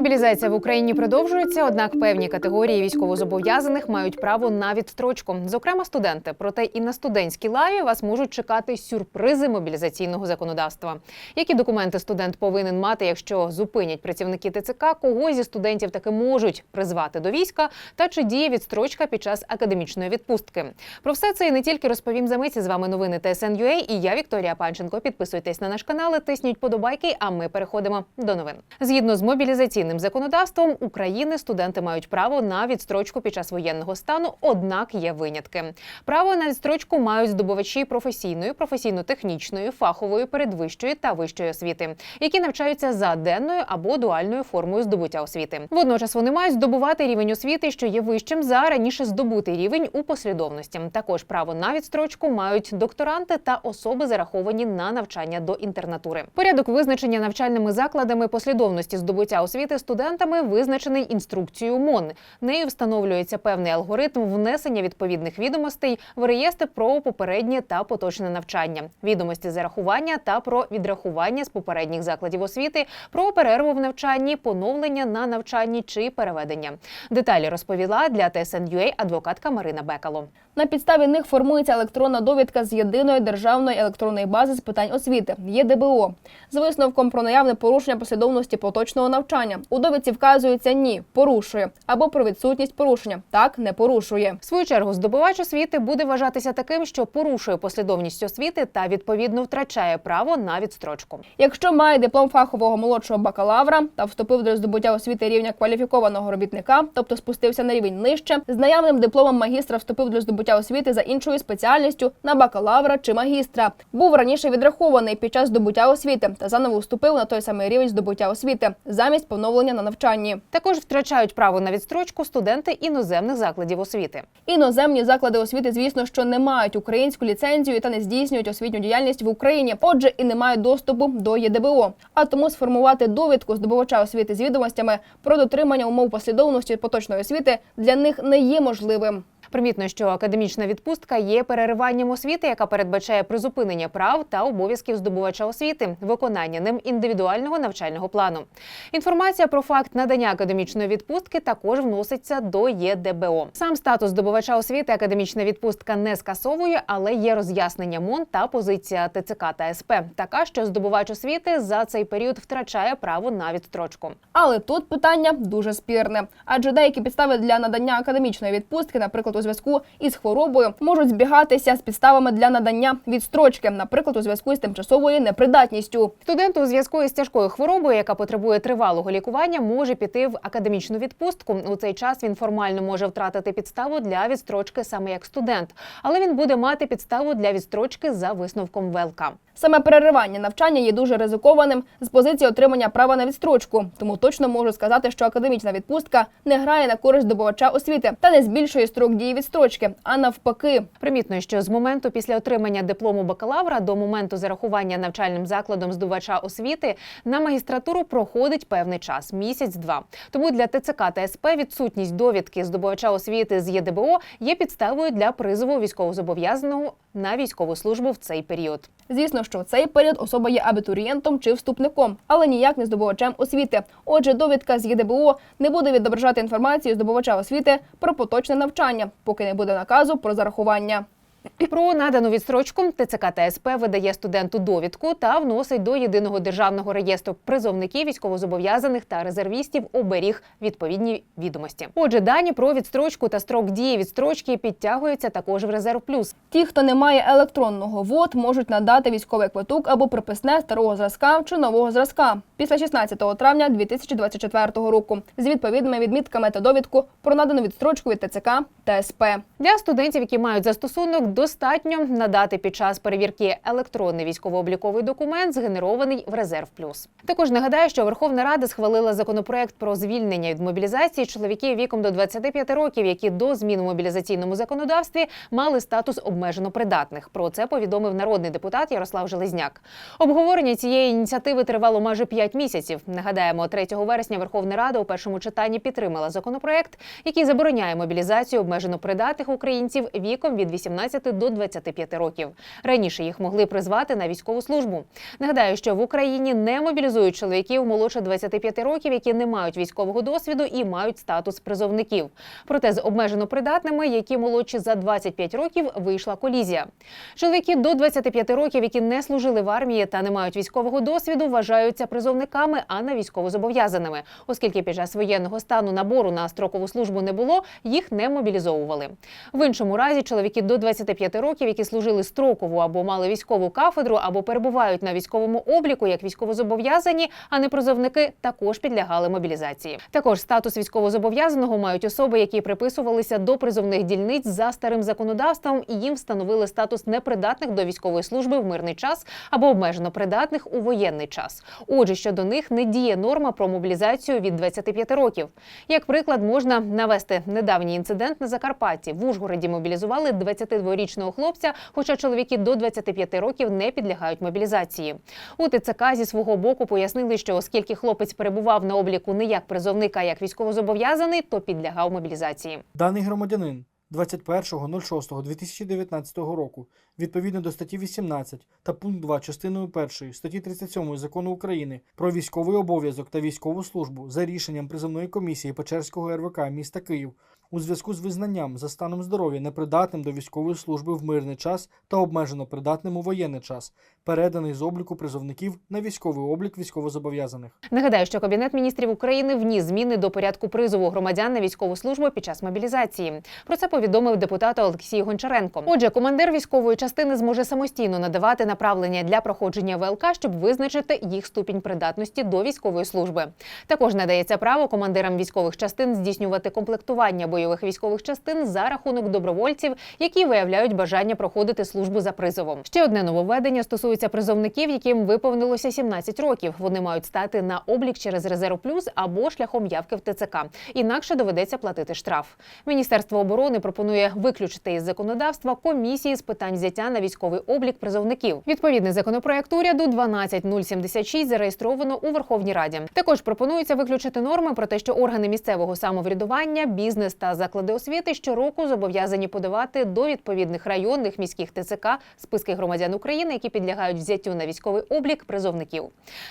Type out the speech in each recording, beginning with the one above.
Мобілізація в Україні продовжується, однак певні категорії військовозобов'язаних мають право на відстрочку. Зокрема, студенти. Проте і на студентській лаві вас можуть чекати сюрпризи мобілізаційного законодавства. Які документи студент повинен мати, якщо зупинять працівники ТЦК, кого зі студентів таки можуть призвати до війська, та чи діє відстрочка під час академічної відпустки? Про все це і не тільки розповім за миті. З вами новини ТСН.UA і я Вікторія Панченко. Підписуйтесь на наш канал, тисніть подобайки. А ми переходимо до новин. Згідно з мобілізаційним законодавством України, студенти мають право на відстрочку під час воєнного стану. Однак є винятки. Право на відстрочку мають здобувачі професійної, професійно-технічної, фахової, передвищої та вищої освіти, які навчаються за денною або дуальною формою здобуття освіти. Водночас вони мають здобувати рівень освіти, що є вищим за раніше здобутий рівень у послідовності. Також право на відстрочку мають докторанти та особи, зараховані на навчання до інтернатури. Порядок визначення навчальними закладами послідовності здобуття освіти студентами визначений інструкцією МОН. Нею встановлюється певний алгоритм внесення відповідних відомостей в реєстр про попереднє та поточне навчання, відомості зарахування та про відрахування з попередніх закладів освіти, про перерву в навчанні, поновлення на навчанні чи переведення. Деталі розповіла для ТСН.UA адвокатка Марина Бекало. На підставі них формується електронна довідка з єдиної державної електронної бази з питань освіти ЄДБО з висновком про наявне порушення послідовності поточного навчання. У довідці вказується ні, порушує або про відсутність порушення. Так не порушує. В свою чергу здобувач освіти буде вважатися таким, що порушує послідовність освіти та відповідно втрачає право на відстрочку. Якщо має диплом фахового молодшого бакалавра та вступив до здобуття освіти рівня кваліфікованого робітника, тобто спустився на рівень нижче, з наявним дипломом магістра вступив до здобуття освіти за іншою спеціальністю на бакалавра чи магістра, був раніше відрахований під час здобуття освіти та заново вступив на той самий рівень здобуття освіти замість поновлення на навчанні. Також втрачають право на відстрочку студенти іноземних закладів освіти. Іноземні заклади освіти, звісно, що не мають українську ліцензію та не здійснюють освітню діяльність в Україні, отже, і не мають доступу до ЄДБО. А тому сформувати довідку здобувача освіти з відомостями про дотримання умов послідовності поточної освіти для них не є можливим. Примітно, що академічна відпустка є перериванням освіти, яка передбачає призупинення прав та обов'язків здобувача освіти, виконання ним індивідуального навчального плану. Інформація про факт надання академічної відпустки також вноситься до ЄДБО. Сам статус здобувача освіти академічна відпустка не скасовує, але є роз'яснення МОН та позиція ТЦК та СП, така що здобувач освіти за цей період втрачає право на відстрочку. Але тут питання дуже спірне, адже деякі підстави для надання академічної відпустки, наприклад, у зв'язку із хворобою, можуть збігатися з підставами для надання відстрочки, наприклад, у зв'язку із тимчасовою непридатністю. Студент у зв'язку із тяжкою хворобою, яка потребує тривалого лікування, може піти в академічну відпустку. У цей час він формально може втратити підставу для відстрочки саме як студент, але він буде мати підставу для відстрочки за висновком ВЛК. Саме переривання навчання є дуже ризикованим з позиції отримання права на відстрочку. Тому точно можу сказати, що академічна відпустка не грає на користь здобувача освіти та не збільшує строк дії відстрочки, а навпаки. Примітно, що з моменту після отримання диплому бакалавра до моменту зарахування навчальним закладом здувача освіти на магістратуру проходить певний час місяць-два. Тому для ТЦК та СП відсутність довідки здобувача освіти з ЄДБО є підставою для призову військовозобов'язаного на військову службу в цей період. Звісно, що в цей період особа є абітурієнтом чи вступником, але ніяк не здобувачем освіти. Отже, довідка з ЄДБО не буде відображати інформацію здобувача освіти про поточне навчання, поки не буде наказу про зарахування. Про надану відстрочку ТЦК та СП видає студенту довідку та вносить до єдиного державного реєстру призовників військовозобов'язаних та резервістів оберіг відповідні відомості. Отже, дані про відстрочку та строк дії відстрочки підтягуються також в резерв плюс. Ті, хто не має електронного ВОД, можуть надати військовий квиток або приписне старого зразка чи нового зразка після 16 травня 2024 року з відповідними відмітками та довідку про надану відстрочку від ТЦК та СП. Для студентів, які мають застосунок, достатньо надати під час перевірки електронний військово-обліковий документ, згенерований в резерв плюс. Також нагадаю, що Верховна Рада схвалила законопроект про звільнення від мобілізації чоловіків віком до 25 років, які до змін у мобілізаційному законодавстві мали статус обмежено придатних. Про це повідомив народний депутат Ярослав Железняк. Обговорення цієї ініціативи тривало майже 5 місяців. Нагадаємо, 3 вересня Верховна Рада у першому читанні підтримала законопроект, який забороняє мобілізацію обмежено придатних українців віком від 18 18 до 25 років. Раніше їх могли призвати на військову службу. Нагадаю, що в Україні не мобілізують чоловіків молодше 25 років, які не мають військового досвіду і мають статус призовників. Проте з обмежено придатними, які молодші за 25 років, вийшла колізія. Чоловіки до 25 років, які не служили в армії та не мають військового досвіду, вважаються призовниками, а не військовозобов'язаними, оскільки під час воєнного стану набору на строкову службу не було, їх не мобілізовували. В іншому разі чоловіки до 25 років, які служили строкову або мали військову кафедру, або перебувають на військовому обліку як військовозобов'язані, а не призовники, також підлягали мобілізації. Також статус військовозобов'язаного мають особи, які приписувалися до призовних дільниць за старим законодавством, і їм встановили статус непридатних до військової служби в мирний час або обмежено придатних у воєнний час. Отже, щодо них не діє норма про мобілізацію від 25 років. Як приклад, можна навести недавній інцидент на Закарпатті. В Ужгороді мобілізували 22-річного хлопця, хоча чоловіки до 25 років не підлягають мобілізації. У ТЦК зі свого боку пояснили, що оскільки хлопець перебував на обліку не як призовник, а як військовозобов'язаний, то підлягав мобілізації. Даний громадянин 21.06.2019 року відповідно до статті 18 та пункт 2 частиною 1 статті 37 Закону України про військовий обов'язок та військову службу за рішенням призовної комісії Печерського РВК міста Київ у зв'язку з визнанням за станом здоров'я непридатним до військової служби в мирний час та обмежено придатним у воєнний час, переданий з обліку призовників на військовий облік військовозобов'язаних. Нагадаю, що Кабінет міністрів України вніс зміни до порядку призову громадян на військову службу під час мобілізації. Про це повідомив депутат Олексій Гончаренко. Отже, командир військової частини зможе самостійно надавати направлення для проходження ВЛК, щоб визначити їх ступінь придатності до військової служби. Також надається право командирам військових частин здійснювати комплектування бойових військових частин за рахунок добровольців, які виявляють бажання проходити службу за призовом. Ще одне нововведення стосується призовників, яким виповнилося 17 років. Вони мають стати на облік через резерв плюс або шляхом явки в ТЦК. Інакше доведеться платити штраф. Міністерство оборони пропонує виключити із законодавства комісії з питань взяття на військовий облік призовників. Відповідний законопроект уряду 12076 зареєстровано у Верховній Раді. Також пропонується виключити норми про те, що органи місцевого самоврядування, бізнес та заклади освіти щороку зобов'язані подавати до відповідних районних міських ТЦК списки громадян України, які підлягають взяттю на військовий облік призовників.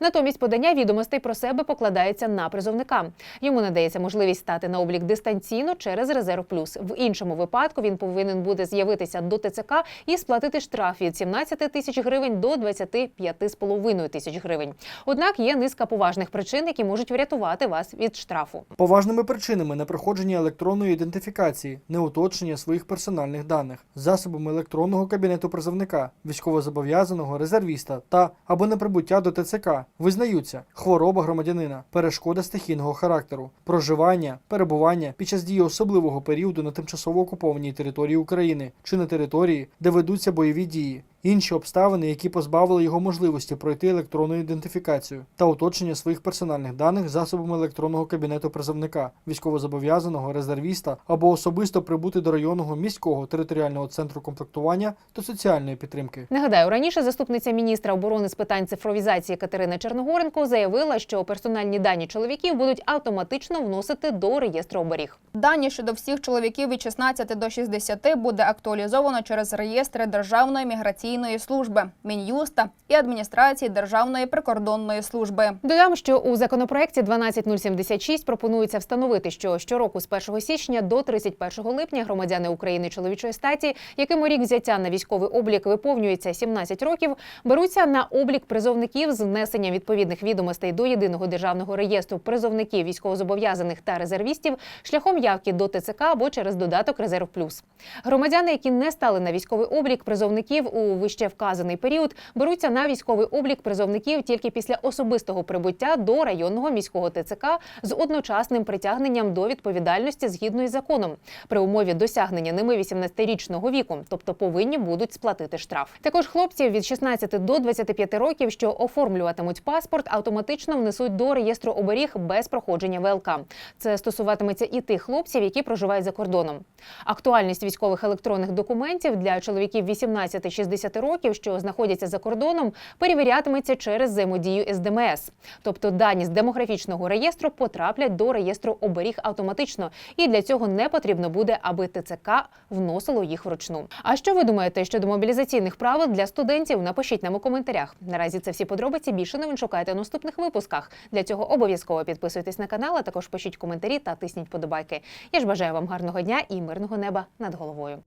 Натомість подання відомостей про себе покладається на призовника. Йому надається можливість стати на облік дистанційно через резерв плюс. В іншому випадку він повинен буде з'явитися до ТЦК і сплатити штраф від 17 тисяч гривень до 25,5 тисяч гривень. Однак є низка поважних причин, які можуть врятувати вас від штрафу. Поважними причинами непроходження електронної ідентифікації, неуточнення своїх персональних даних, засобами електронного кабінету призовника, військовозобов'язаного, резервіста та або неприбуття до ТЦК визнаються хвороба громадянина, перешкода стихійного характеру, проживання, перебування під час дії особливого періоду на тимчасово окупованій території України чи на території, де ведуться бойові дії. Інші обставини, які позбавили його можливості пройти електронну ідентифікацію та уточнення своїх персональних даних засобами електронного кабінету призовника, військовозобов'язаного, резервіста або особисто прибути до районного міського територіального центру комплектування та соціальної підтримки. Нагадаю, раніше заступниця міністра оборони з питань цифровізації Катерина Черногоренко заявила, що персональні дані чоловіків будуть автоматично вносити до реєстру оберіг. Дані щодо всіх чоловіків від 16 до 60 буде актуалізовано через реєстри Державної міграційної служби, Мін'юста і адміністрації Державної прикордонної служби. Додам, що у законопроекті 12076 пропонується встановити, що щороку з 1 січня до 31 липня громадяни України чоловічої статі, яким у рік взяття на військовий облік виповнюється 17 років, беруться на облік призовників з внесенням відповідних відомостей до єдиного державного реєстру призовників військовозобов'язаних та резервістів шляхом явки до ТЦК або через додаток Резерв Плюс. Громадяни, які не стали на військовий облік призовників у вище вказаний період, беруться на військовий облік призовників тільки після особистого прибуття до районного міського ТЦК з одночасним притягненням до відповідальності згідно із законом при умові досягнення ними 18-річного віку, тобто повинні будуть сплатити штраф. Також хлопців від 16 до 25 років, що оформлюватимуть паспорт, автоматично внесуть до реєстру оберіг без проходження ВЛК. Це стосуватиметься і тих хлопців, які проживають за кордоном. Актуальність військових електронних документів для чоловіків 18-60 16 років, що знаходяться за кордоном, перевірятиметься через взаємодію з ДМС. Тобто дані з демографічного реєстру потраплять до реєстру оберіг автоматично, і для цього не потрібно буде, аби ТЦК вносило їх вручну. А що ви думаєте щодо мобілізаційних правил для студентів? Напишіть нам у коментарях. Наразі це всі подробиці. Більше новин шукайте у наступних випусках. Для цього обов'язково підписуйтесь на канал, а також пишіть коментарі та тисніть подобайки. Я ж бажаю вам гарного дня і мирного неба над головою.